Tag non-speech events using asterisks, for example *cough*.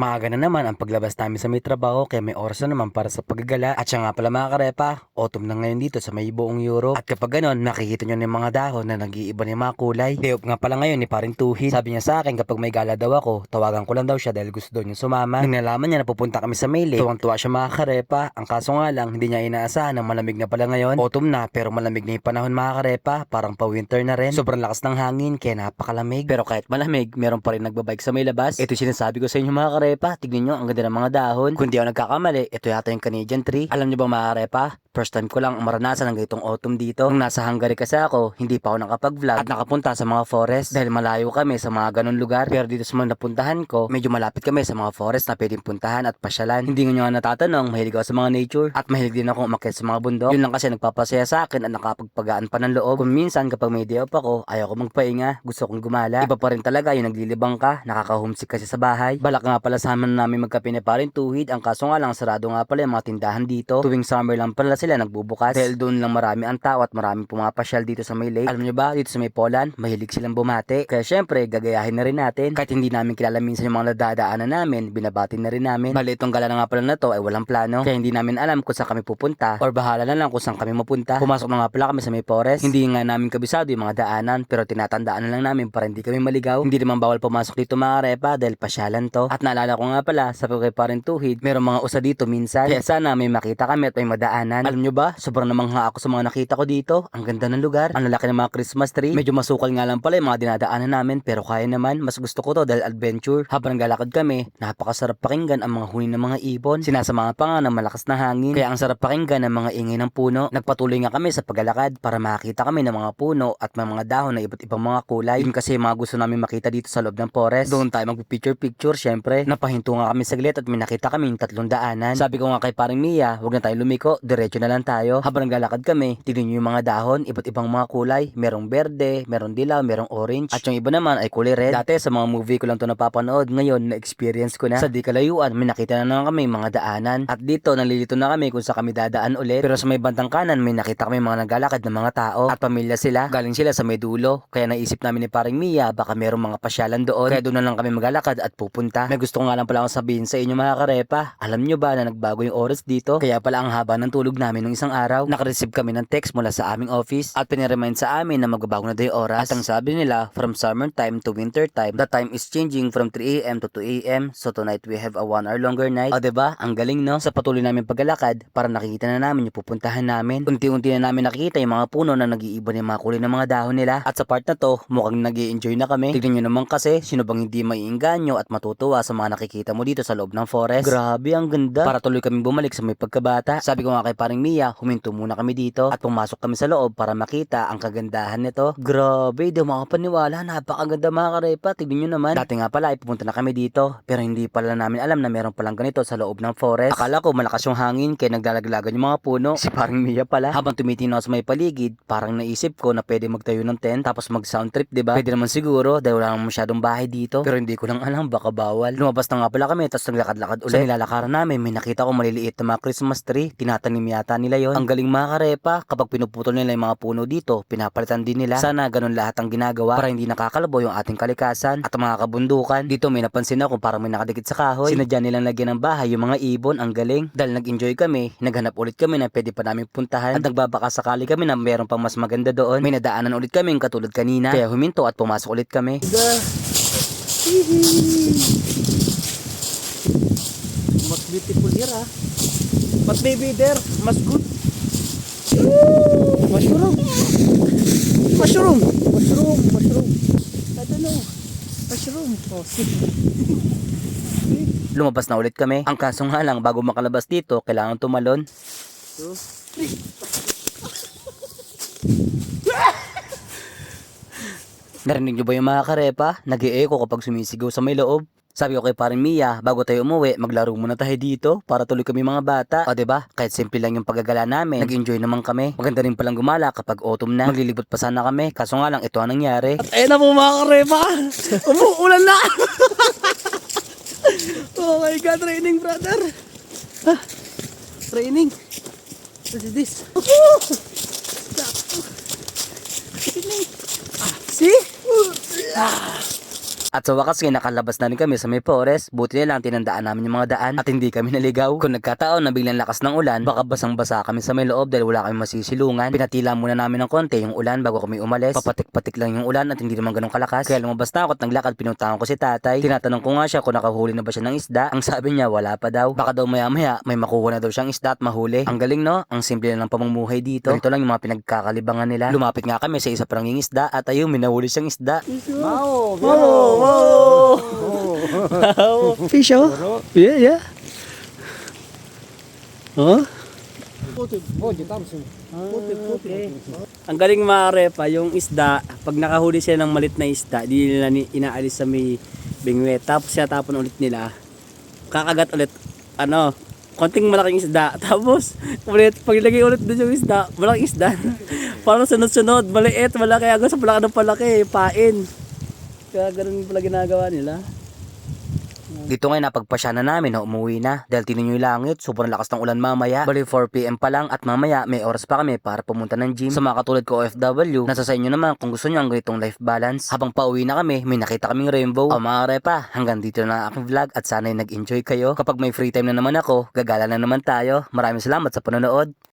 Maaga na naman ang paglabas namin sa may trabaho kaya may oras na naman para sa paggagala. At siya nga pala mga karepa, autumn na ngayon dito sa may buong Europe. At kapag ganon, nakikita nyo na yung mga dahon na nag-iiba na yung mga kulay. Off nga pala ngayon ni paring Tuhid. Sabi niya sa akin kapag may gala daw ako, tawagan ko lang daw siya dahil gusto daw niya sumama. Nang nalaman niya na pupunta kami sa lake, tuwang-tuwa siya mga karepa. Ang kaso nga lang, hindi niya inaasahan na malamig na pala ngayon. Autumn na pero malamig na yung panahon mga karepa. Parang pa-winter na rin. Sobrang lakas ng hangin kaya napakalamig. Pero kahit malamig, meron pa rin nagbabike sa may labas. Ito sinasabi ko sa inyo mga karepa. Tignan nyo, ang ganda ng mga dahon. Kung di ako nagkakamali, ito yata yung Canadian tree. Alam niyo ba mga karepa? First time ko lang maranasan ng ganitong autumn dito. Nung nasa Hungary kasi ako, hindi pa ako nakapag-vlog at nakapunta sa mga forest dahil malayo kami sa mga ganun lugar. Pero dito sa mga napuntahan ko, medyo malapit kami sa mga forest na pwedeng puntahan at pasyalan. Hindi nga nga natatanong, mahilig ako sa mga nature at mahilig din ako umakyat sa mga bundok. Yun lang kasi nagpapasaya sa akin at nakapagpagaan pa ng loob. Kung minsan kapag may day off ako, ayaw ko magpahinga, gusto kong gumala. Iba pa rin talaga yung naglilibang ka, nakaka-homesick kasi sa bahay. Balak nga pala sa amin namin magkape ni parin tuhid, ang kaso nga lang sarado nga pala yung mga tindahan dito. Tuwing summer lang pala sila nagbubukas. Dahil doon lang marami ang tao at maraming pumapasyal dito sa may lake. Alam nyo ba, dito sa may Poland, mahilig silang bumate. Kaya syempre, gagayahin na rin natin. Kahit hindi namin kilala minsan yung mga nadadaanan namin, binabati na rin namin. Bali gala na nga pala na to ay walang plano. Kaya hindi namin alam kung saan kami pupunta or bahala na lang kung saan kami mapunta. Pumasok na nga pala kami sa may forest. Hindi nga namin kabisado yung mga daanan pero tinatandaan na lang namin para hindi kami maligaw. Hindi naman bawal pumasok dito mga repa dahil pasyalan to. At naalala ko nga pala sa kay parin tuhid, merong mga usa dito minsan. Kaya sana may makita kami at may madaanan. Alam nyo ba, sobrang namangha ako sa mga nakita ko dito. Ang ganda ng lugar. Ang lalaki ng mga Christmas tree. Medyo masukal nga lang pala yung mga dinadaanan namin pero kaya naman. Mas gusto ko to dahil adventure. Habang naglalakad kami, napakasarap pakinggan ang mga huni ng mga ibon. Sinasamahan pa nga ng malakas na hangin. Kaya ang sarap pakinggan ng mga ingay ng puno. Nagpatuloy nga kami sa paglalakad para makita kami ng mga puno at mga dahon na iba't ibang mga kulay. Yun kasi mga gusto namin makita dito sa loob ng forest. Doon tayo magpipicture-picture syempre. Napahinto nga kami saglit at may nakita kami yung tatlong daanan. Sabi ko nga kay paring Mia, huwag na tayo lumiko, diretso na lang tayo. Habang naglalakad kami, tignan nyo yung mga dahon, iba't ibang mga kulay. Merong berde, merong dilaw, merong orange. At yung iba naman ay kulay red. Dati sa mga movie ko lang to napapanood. Ngayon, na-experience ko na. Sa di kalayuan, may nakita na naman kami mga daanan. At dito, nalilito na kami kung sa kami dadaan ulit. Pero sa may bandang kanan, may nakita kami mga naglalakad ng mga tao. At pamilya sila. Galing sila sa may dulo. Kaya naisip namin ni paring Mia, baka merong mga pasyalan doon. Kaya doon na lang kami maglalakad at pupunta. May gusto ko nga lang pala akong sabihin sa inyo mga karepa. Alam nyo ba na nagbago yung oras dito? Kaya pala ang haba ng tulog namin nung isang araw. Nakareceive kami ng text mula sa aming office at piniremind sa amin na magbabago na daw yung oras. At ang sabi nila, from summer time to winter time, the time is changing from 3 a.m. to 2 a.m. So tonight we have a 1 hour longer night. O diba? Ang galing no? Sa patuloy namin paglalakad, para nakikita na namin yung pupuntahan namin. Unti-unti na namin nakikita yung mga puno na nag-iiba yung mga kulay ng mga dahon nila. At sa part na to, mukhang nag enjoy na kami. Tignan nyo naman kasi, sino bang hindi maiinganyo at matutuwa sa mga nakikita mo dito sa loob ng forest. Grabe, ang ganda. Para tuloy kami bumalik sa may pagkabata. Sabi ko nga kay paring Mia, huminto muna kami dito at pumasok kami sa loob para makita ang kagandahan nito. Grabe, di makapaniwala. Napakaganda mga karepa. Tignan nyo naman. Dati nga pala ay pupunta na kami dito. Pero hindi pala namin alam na meron palang ganito sa loob ng forest. Akala ko malakas yung hangin kaya naglalaglagan yung mga puno. Si paring Mia pala. Habang tumitingin ako sa may paligid, parang naisip ko na pwede magtayo ng tent tapos mag sound trip, di ba? Pwede naman siguro dahil wala naman masyadong bahay dito. Pero hindi ko lang alam, baka bawal. Lumabas na nga pala kami tapos naglakad-lakad ulit. Sa nilalakaran namin, may nakita ko maliliit na mga Christmas tree. Tinatanim yata nila yon. Ang galing mga karepa, kapag pinuputol nila yung mga puno dito, pinapalitan din nila. Sana ganun lahat ang ginagawa para hindi nakakalabo yung ating kalikasan at mga kabundukan. Dito may napansin ako parang may nakadikit sa kahoy. Sinadya nilang lagyan ng bahay yung mga ibon. Ang galing. Dahil nag-enjoy kami, naghanap ulit kami na pwede pa namin puntahan at nagbabaka sakali kami na meron pang mas maganda doon. May nadaanan ulit kami katulad kanina. Kaya huminto at pumasok ulit kami. What's beautiful here, ah? But maybe there, mas good. Mushroom. Mushroom. Mushroom. Mushroom. I don't know. Mushroom. Oh, see. Lumabas na ulit kami. Ang kaso nga lang, bago makalabas dito, kailangan tumalon. Two, three. Narinig niyo ba yung mga karepa? nag echo kapag sumisigaw sa may loob. Sabi ko kay parin Mia, bago tayo umuwi, maglaro muna tayo dito para tuloy kami mga bata. O ba? Kahit simple lang yung paggagala namin, nag-enjoy naman kami. Maganda rin palang gumala kapag autumn na. Maglilibot pa sana kami, kaso nga lang ito ang nangyari. At ayun na po mga karepa. Umuulan na. oh my God, raining brother. Ah, raining. What is this? *laughs* Raining. Ah, see? Ah. At sa wakas ngayon nakalabas na rin kami sa may forest. Buti na lang tinandaan namin yung mga daan at hindi kami naligaw. Kung nagkataon na biglang lakas ng ulan, baka basang-basa kami sa may loob dahil wala kami masisilungan. Pinatila muna namin ng konti yung ulan bago kami umalis. Papatik-patik lang yung ulan at hindi naman ganun kalakas. Kaya lumabas na ako at naglakad pinuntahan ko si tatay. Tinatanong ko nga siya kung nakahuli na ba siya ng isda. Ang sabi niya wala pa daw. Baka daw maya-maya may makuha na daw siyang isda at mahuli. Ang galing no? Ang simple na ng pamumuhay dito. Ganito lang yung mga pinagkakalibangan nila. Lumapit nga kami sa isa parang isda at ayun, may nahuli siyang isda. Wow! Wow! Fish, oh? Yeah, yeah. Oh? Ang galing mga repa, yung isda, pag nakahuli siya ng malit na isda, di nila ni, inaalis sa may bingwe. Tapos siya tapon ulit nila. Kakagat ulit, ano, konting malaking isda. *laughs* Tapos, ulit, pag ilagay ulit doon yung isda, malaking isda. *laughs* Parang sunod-sunod, maliit, malaki, hanggang sa palaki ng palaki, pain. Kaya ganun pala ginagawa nila. Dito ngayon napagpasya na namin na umuwi na dahil tinan yung langit, sobrang lakas ng ulan mamaya. Bali 4pm pa lang at mamaya may oras pa kami para pumunta ng gym. Sa mga katulad ko OFW, nasa sa inyo naman kung gusto nyo ang ganitong life balance. Habang pauwi na kami, may nakita kaming rainbow. O mga repa, hanggang dito na aking vlog at sana'y nag-enjoy kayo. Kapag may free time na naman ako, gagala na naman tayo. Maraming salamat sa panonood.